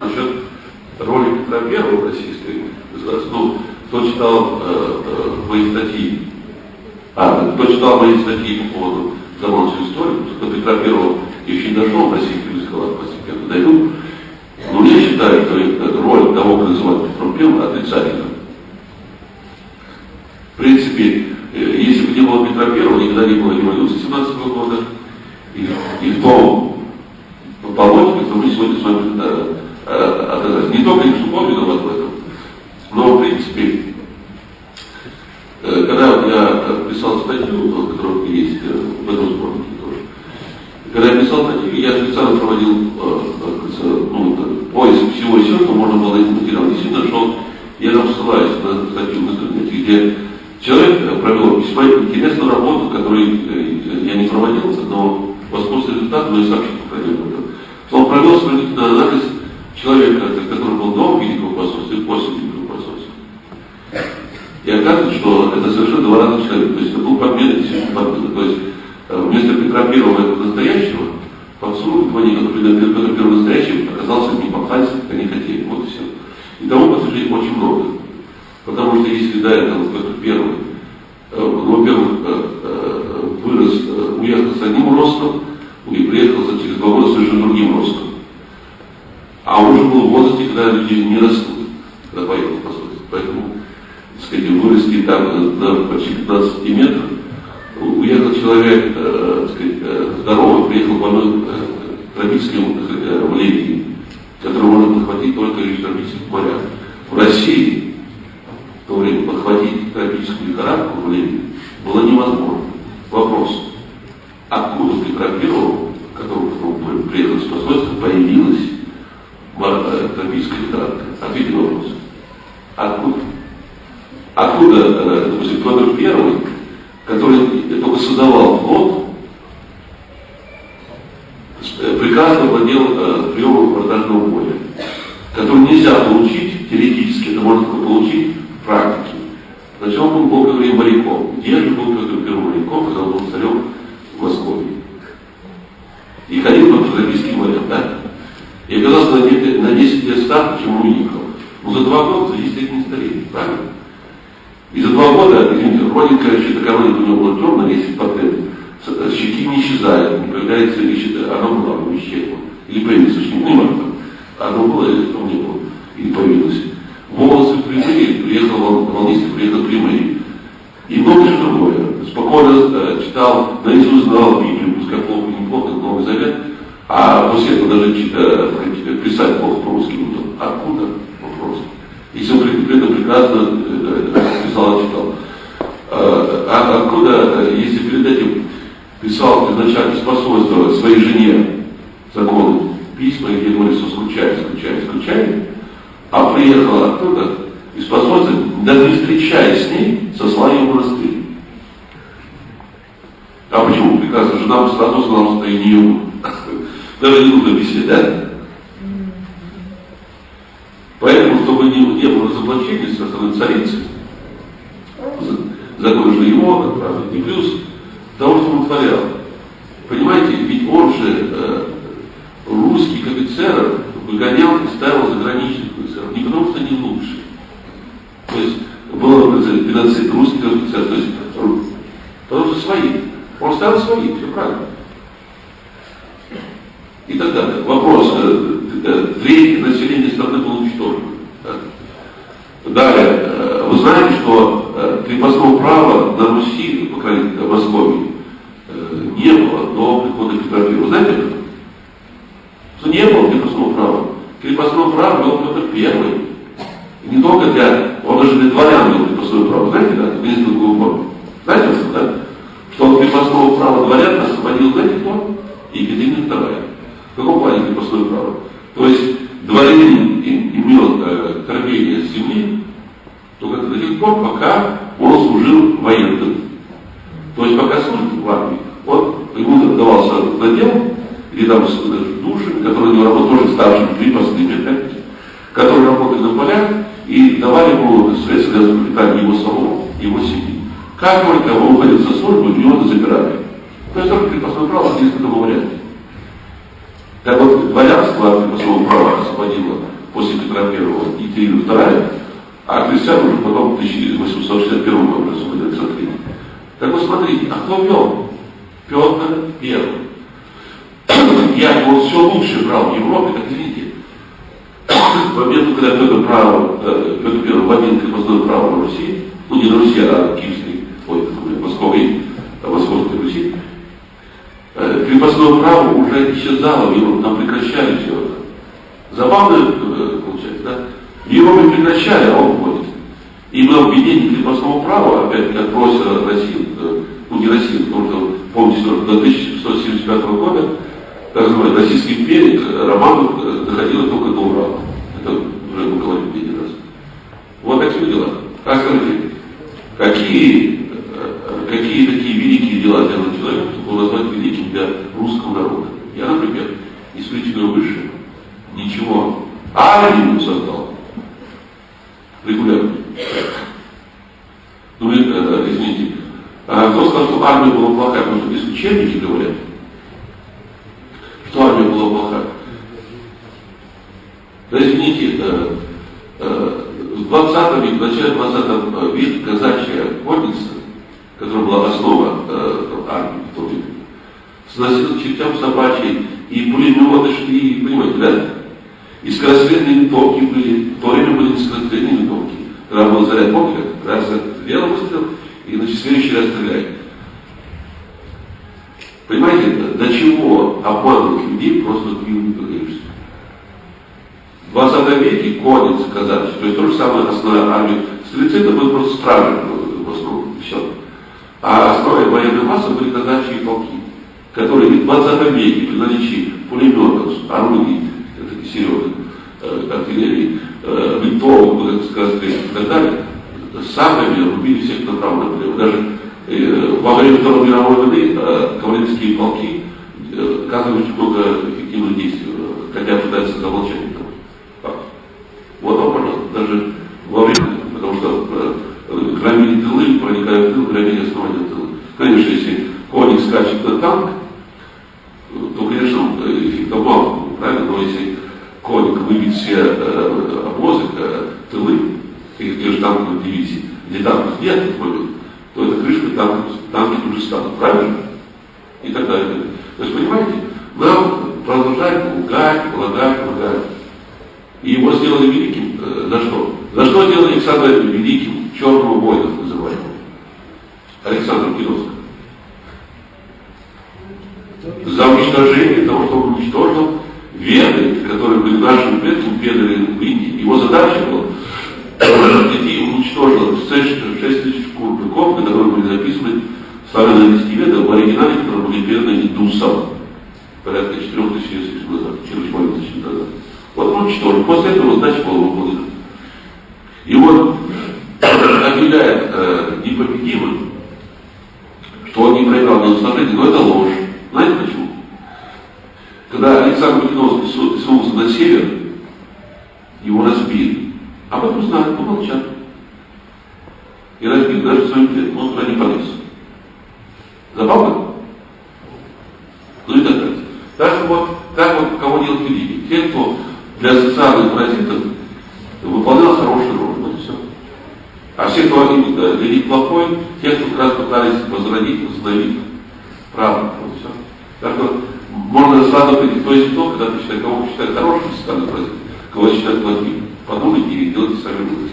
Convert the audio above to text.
Насчет роли Петра Первого в российской государстве, ну, кто читал э, э, мои статьи, а, кто читал мои статьи по поводу заморской истории, кто Петра Первого еще не дошел в российский сказал, постепенно дойдут, но я считаю, что роль того, кто называют Петром Первым, отрицательна. В принципе, э, если бы не было Петра Первого, никогда не было революции 17 -го года, и, и в том по логике, то мы сегодня с вами э, э, не только Институт виноват в этом, но в принципе, э, когда я писал статью, которая есть э, в этом сборнике тоже, когда я писал статью, я специально проводил э, ну, поиск всего и всего, что можно было найти материал. Действительно, что я там ссылаюсь на статью в интернете, где человек провел весьма интересную работу, которую я не проводил, но воспользовался результатом, но и сообщил, по крайней мере, он провел сравнительный анализ человека, который был до Великого посольства и после Великого посольства. И оказывается, что это совершенно два разных человека. То есть это был подмена, действительно подмена. То есть э, вместо Петра Первого настоящего, Факсуру, который Петр Первый настоящий, оказался не попасть, как они хотели. Вот и все. И тому подтверждений очень много. Потому что если до этого Петр Первый, э, ну, во-первых, э, вырос, уехал с одним ростом, и приехал через два года совершенно другим ростом. А уже был в возрасте, когда люди не растут, когда поехал по. Поэтому, так сказать, вырасти там на почти 15 метров, человек, э, сказать, э, здоровый, приехал больной э, тропическим э, малярией, который можно подхватить только лишь в тропических морях. В России в то время подхватить тропическую лихорадку малярию было невозможно. Вопрос, откуда у Петра Первого, который приехал с посольства, появилась тропическая лихорадка? Ответьте на вопрос. Откуда? Откуда, э, допустим, Петр Первый, флот, э, прекрасно владел приемом портального боя, который нельзя получить теоретически, это можно только получить практике. Сначала он был Петр моряком. Где же был Петр Первый моряком, когда он был царем в Москве? И ходил по Тропическим морям, да? И оказался на, на 10 лет старше, чем уехал. Но за два года, за 10 лет не стареет, правильно? И за два года, извините, родинка щитокорона у него была темная, если патент, щеки не исчезают, не появляется, оно было, оно исчезло. Или появится щеки, не может Оно было, или потом не было, или появилось. Волосы прямые, приехал волнистый, приехал прямые. И много чего другое. Спокойно э, читал, наизусть знал Библию, пускай плохо, неплохо, Новый Завет, а после этого даже э, писать плохо по-русски не. Откуда? Вопрос. Если он при этом прекрасно э, писал и читал. А, а откуда, э, если перед этим писал изначально способствовать своей жене законы, письма, где говорит, что скучай, скучай, скучай, а приехала оттуда и способствовать, даже не встречаясь с ней, со своим монастырь. А Прекрасно, жена сразу сказала, что я не ему. Даже не нужно да? Поэтому, чтобы не, не было разоблачения со стороны царицы, закон же его отправить, и плюс того, что он творял. Понимаете, ведь он же э, русских офицеров выгонял и ставил заграничных офицеров. Не потому, что они лучше. То есть было геноцид русских офицеров. То есть, потому что свои. Он ставил свои, все правильно. И так далее. Вопрос. Э, э, треть населения страны было уничтожено. Далее. Э, вы знаете, что крепостного права на Руси, по крайней мере, в Москве, не было до прихода Петра I. Вы знаете это? Что не было крепостного права. Крепостное право был Петр Первый. И не только для, он даже для дворян был крепостное право. Знаете, да? Министр форму. Знаете, что, да? Что он крепостного права дворян освободил, знаете кто? Екатерина II. В каком плане крепостное право? То есть дворянин имел э, кормление с земли только до тех пор, пока он служил военным. То есть пока служит в армии, вот ему давался надел, или там с душами, которые не работали, тоже старшими, крепостными, опять которые работали на полях и давали ему средства для воспитания его самого, его семьи. Как только он уходил со службы, его забирали. То есть только крепостное право здесь в этом варианте. Так вот, дворянство от крепостного права освободило после Петра Первого, Екатерина Вторая, а крестьян уже потом в 1861 году освободили Александр Так вот смотрите, а кто вел? Петр Первый. Я его все лучше брал в Европе, как видите. В момент, когда Петр, право, э, Петр Первый вводил крепостное право на Руси, ну не на Руси, а Киевской, ой, Московой, Московской Руси, э, крепостное право уже исчезало в Европе, нам прекращали все это. Забавно э, получается, да? В Европе прекращали, а он вводит. И на введение крепостного права, опять как просила Россия, ну не Россия, потому что, помните, до 1675 года так называемый Российской империи Романов доходило только до Урала. Это уже говорим не раз. Вот такие дела. А скажите, какие, какие такие великие дела сделал человек, чтобы его назвать великим для русского народа? Я, например, исключительно выше ничего. Армию создал. Регулярно. Ну, э, извините. А кто сказал, что армия была плохая, потому что здесь учебники говорят, что армия была плохая. Э, в 20 веке, в начале 20 века казачья конница, которая была основа э, армии в то время, сносила чертям собачьей, и пулеметы шли, понимаете, да? И скорострельные винтовки были, в то время были скорострельные винтовки. Когда был заряд, помните, раз сделал выстрел, и значит, следующий раз стреляет. Понимаете, до чего обманывать людей просто не догаешься. В 20 веке конница казачья, то есть то же самое основная это были просто стражи в основном, все. А основой военной массы были казачьи полки, которые в 20 веке при наличии пулеметов, орудий, э, артиллерии, э, винтовок, скорострельных и так далее, саблями рубили всех направо налево. Даже э, во время Второй мировой войны э, кавалерийские полки э, оказывают много эффективных действий, э, хотя пытаются замолчать этого. Вот вам, пожалуйста, даже во время, потому что э, громили тылы, проникают в тыл, громили основания тылы. Конечно, если конник скачет на танк, то, конечно, эффекта мало, правильно, но если конник выбить все э, обозы, э, тылы, и те же танковые дивизии, где танков нет, например, то эта крышка танки, танки тут же станут, правильно? И так далее. То есть, понимаете, нам продолжают лгать, лгать, лгать. И его сделали великим э, за что? За что сделали Александра великим, черного воина называемого? Александр Кировского. За уничтожение того, что он уничтожил Веды, которые были нашим предкам, предали в Индии. Его задача была и уничтожил 6 тысяч кубиков, на которые были записаны славяно-английские веды, в оригинале, которые были переданы индусам порядка 4 тысяч лет назад, 4,5 тысяч лет назад. Вот он уничтожил. После этого, значит, был выполнен. И вот объявляет э, непобедимым, что он не проиграл на уничтожение, но это ложь. Знаете почему? Когда Александр Македонский сунулся на север, его разбили. Об этом знают, но молчат. И разбили даже своим предком, он туда не полез. Забавно? Ну и так далее. Так вот, так вот кого делать великим? Те, кто для социальных паразитов выполнял хорошую роль. Вот и все. А все, кто они да, велик плохой, те, кто как раз пытались возродить, восстановить правду. Вот и все. Так вот, можно сразу прийти то есть то, когда ты считаешь, кого считает хорошим социальным паразитом, кого считает плохим. Подумайте и делайте сами выводы.